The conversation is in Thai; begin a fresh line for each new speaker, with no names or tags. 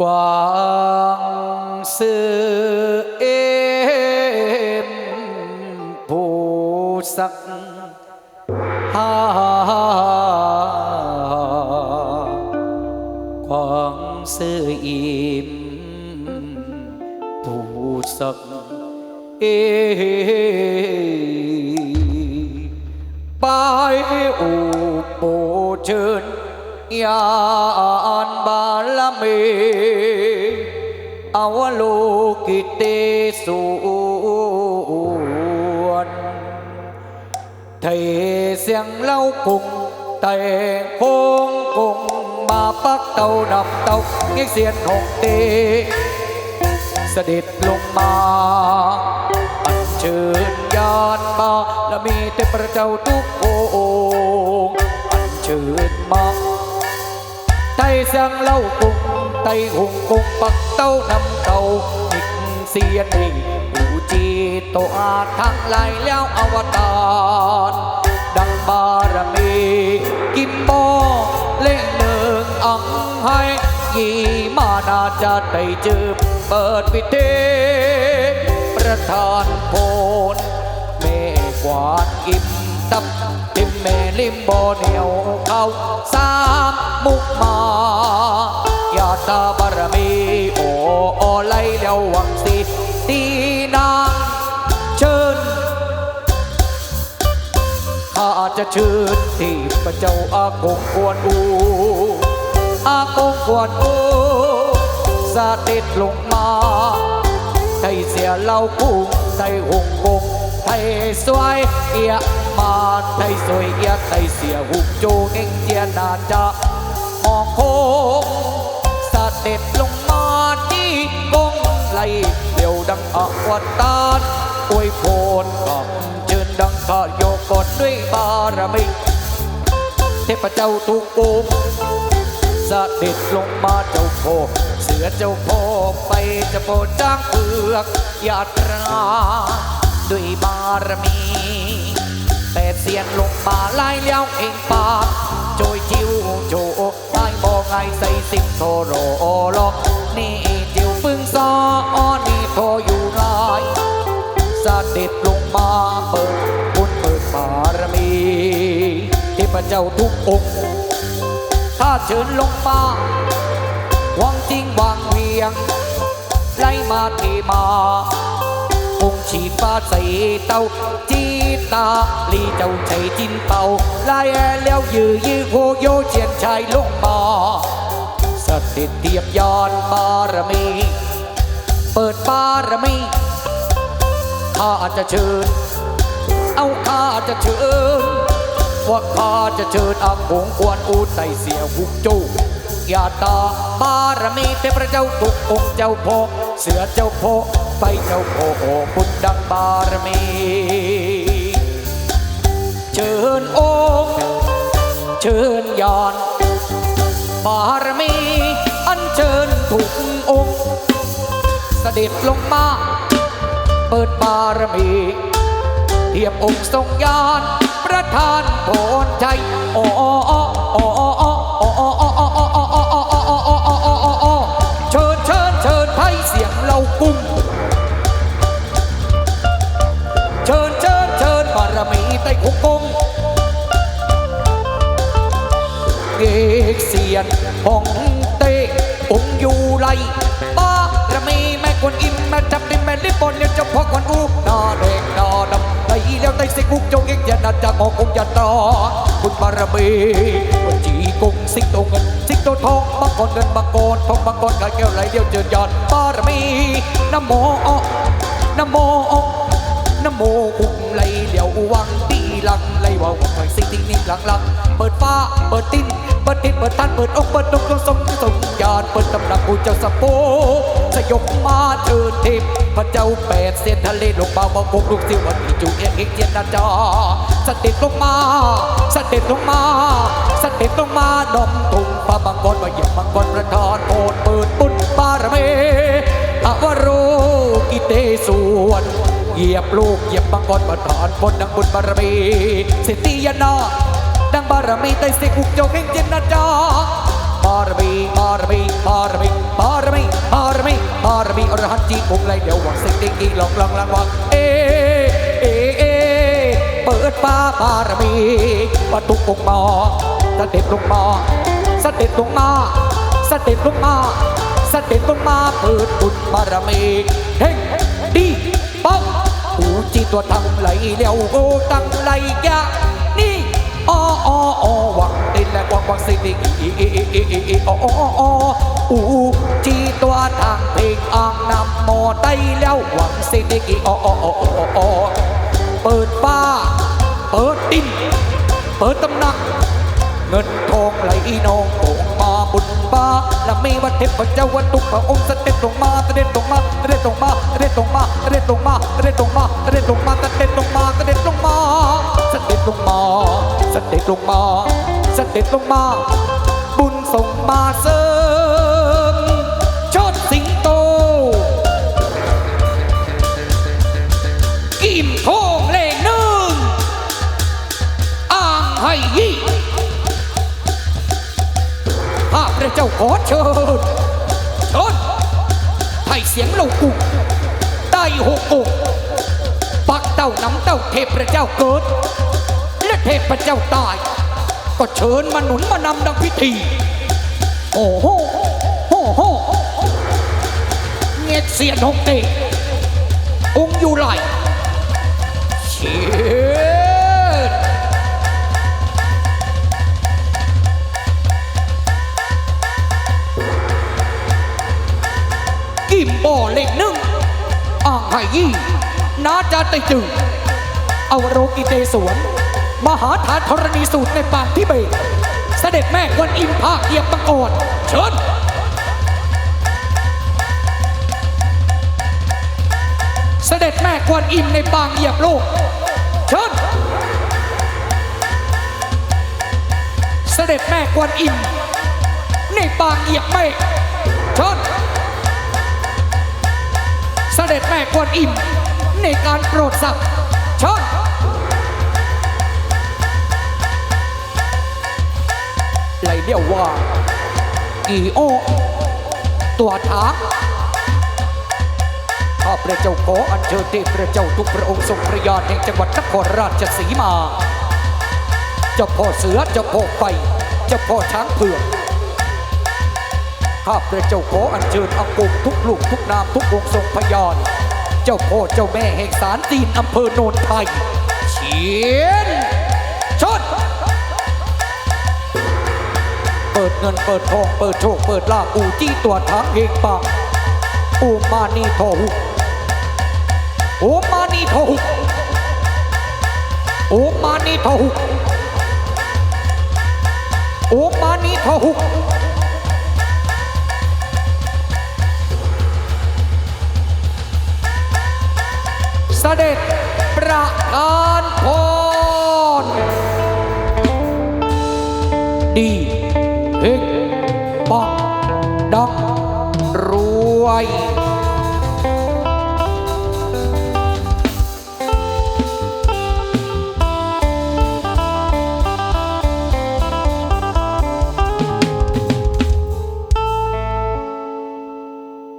quang sư êm phù sắc ha quang sư im phù sắc ê bái ô bồ trơn ญาณบารมี อวลูกิเตสุวนเทเสียงเล่ากุงเต่โคงกุงมาปักเต่านับเตาเงี้ยเสียนหกตีเสด็จลงมาอันเชิญยานมาและมีแต่พระเจ้าทุกองค์อันเชิญมาไต่เสียงเล่ากุงไต่หงกุงปัก เต้านำเต้านิกเสียนีอูจีโตอาทั้งหลายแล้วอวตารดังบารมีกิมปอเล่งหนึ่งอังให้ยีมานาจะได้จืบเปิดวิธีประธานโพนเมกวาดกิมตับติมแม่ลิมโบเหนียวเขาสามมุกมาญาตาบาร ข้าจจะเชิญที่พระเจ้าอากงกวนอูอากงกวนอูสาเด็จลงมาไทยเสียเหล่ากุ้งไทยหงกงไทยสวยเอียมาไทยสวยเอียไทยเสียหุกโจงเองเจียนาจะมองโคงสาเด็จลงมาที่กงไหลเดียวดังอวตารอวยพรกับ เชิญดังข้าโยกอดด้วยบารมีเทพเจ้าทุกองค์เสด็จลงมาเจ้าโพเสือเจ้าโพไปจะโปรดจ้างเผือกยาตรา ด้วยบารมี แต่เสียงลงมาไล่เลี้ยวเองปากโจยจิ้วโจไม่บอกไงใส่สิงโทโรโลนี่ เจ้าทุกองถ้าเชิญลงมาหวังจริงวางเวียง ไล่มาเทมาองค์ชีฟ้าใส่เต้าจีตาลีเจ้าใจจินเป่าลายแอแล้วยือยือโคโยเชียนชายลงมาสถิตเทียบยานบารมี เปิดบารมีข้าจะเชิญ เอาข้าจะเชิญ ว่าข้าจะเชิญอาคงกวนอูไตเสียหุกจูยาตาบารมีเทพเจ้าทุกองค์เจ้าพ่อเสือเจ้าพ่อไฟเจ้าพ่อโอบุญดังบารมี เชิญองค์เชิญยานบารมีอันเชิญทุกองค์เสด็จลงมา เปิดบารมีเทียบองค์ทรงยาน ประธานโพนใจโอ้โอ้โอ้โอ้โอ้โอ้โอ้โอ้โอ้โอ้โอ้โอ้โอ้โอ้โอ้โอ้โอ้โอ้โอ้เชิญเชิญเชิญไทยเสียงเหล่ากุ้งเชิญเชิญเชิญบารมีไต้คุกกงเอกเสียนห้องเตองอยู่ไรบารมีแม่กวนอิมแม่จับดินแม่ลิบอนเนี่ยเจ้าพ่อกวนอูหน้าแดงหน้าดำไตแล้วไตสิกุกจง เอกยันนาจากมองคงยันตาคุณบารมีวันจีกงสิงโตเงินสิงโตทองมังกรเงินมังกรทองมังกรกายแก้วไหลเดียวเจิญยอนบารมีนโมนโมนโมคุกไหลเหลียววังตีหลังไหลว่าวคอยสิ่งที่นิ่งหลังหลังเปิดฟ้าเปิดติ้นเปิดติ้นเปิดทันเปิดอกเปิดดงจงสมสมญาณเปิดตำนักกูเจ้าสะโพ สยบมาเชิญเทพพระเจ้าแปดเส้นทะเลลงมาบอกลูกสิวันนี้จูเอกเอกเจียนนาจาสเด็จลงมาสเด็จลงมาสเด็จลงมาดมตุงปาบังกรมาเหยียบมังกรประธานโปรดปิดบุญบารมีอวโรกิเตสวนเหยียบลูกเหยียบบังกรประทานบนดังบุญบารมีสิทธิยนาดังบารมีไตสิกุกโจงเฮงเจนนาจอ รหันต์จีคงไรเดี๋ยวหวังสิ่งดีกีหลอกลังลังวังเอเอเอเปิดฟ้าบารมีประตูองค์มาเด็จลงมาเด็จลงมาเด็จลงมาเด็จลงมาเปิดบุญบารมีเฮ้งดีปังอูจีตัวทำไหลเลี้ยวโกตังไหลยะนี่อ้ออ้ออ้อหวัง 你来逛逛 city，咦咦咦咦咦咦哦哦哦哦，五几多堂平安南无大了王 city，咦哦哦哦哦哦哦，เปิดฟ้า เปิดดิน เปิดตำหนัก เงินทองไหลนองโป่ง มาบุญบาและมีวันเทพเจ้าวันตุกพระองค์เสด็จลงมาเสด็จลงมาเสด็จลงมาเสด็จลงมาเสด็จลงมาเสด็จลงมาเสด็จลงมาเสด็จลงมาเสด็จลงมาเสด็จลงมาเสด็จลงมาเสด็จลงมา บุญส่งมาเสริ เชิญเชิญให้เสียงเล่ากุได้หกอกปักเต้าน้ำเต้าเทพเจ้าเกิด และเทพเจ้าตาย ก็เชิญมาหนุนมานำดังพิธี โอ้โหโอ้โหเงียดเสียนหกเตองอยู่ไหลเชี ไห่ยี่นาจาไตจึงอวโรกิเตสวน มหาฐานธรณีสูตรในปางที่เบตเสด็จแม่กวนอิมภาคเหยียบบังอ่อนเชิญเสด็จแม่กวนอิมในปางเหยียบโลกเชิญเสด็จแม่กวนอิมในปางเหยียบเมฆเชิญ ด็จแม่กวนอิ่ม ในการโปรดสัตว์เชิญไหลเดียวว่าอีโอ ตัวถางข้าพระเจ้าขออัญเชิญเทพระเจ้าทุกพระองค์ทรงพระยานแห่งจังหวัดนครราชสีมา เจ้าพ่อเสือเจ้าพ่อไฟเจ้าพ่อช้างเผือก ข้าพระเจ้าขออัญเชิญอากงทุกลูกทุกนามทุกองค์ทรงพยานเจ้าพ่อเจ้าแม่แห่งสารตีนอำเภอโนนไทยเฉียนชนเปิดเงินเปิดทองเปิดโชคเปิดลาภอูจี้ตัวทางเฮงปังอูมานีโทหุอูมานีโทหุอูมานีโทหุอูมานีโทหุ oi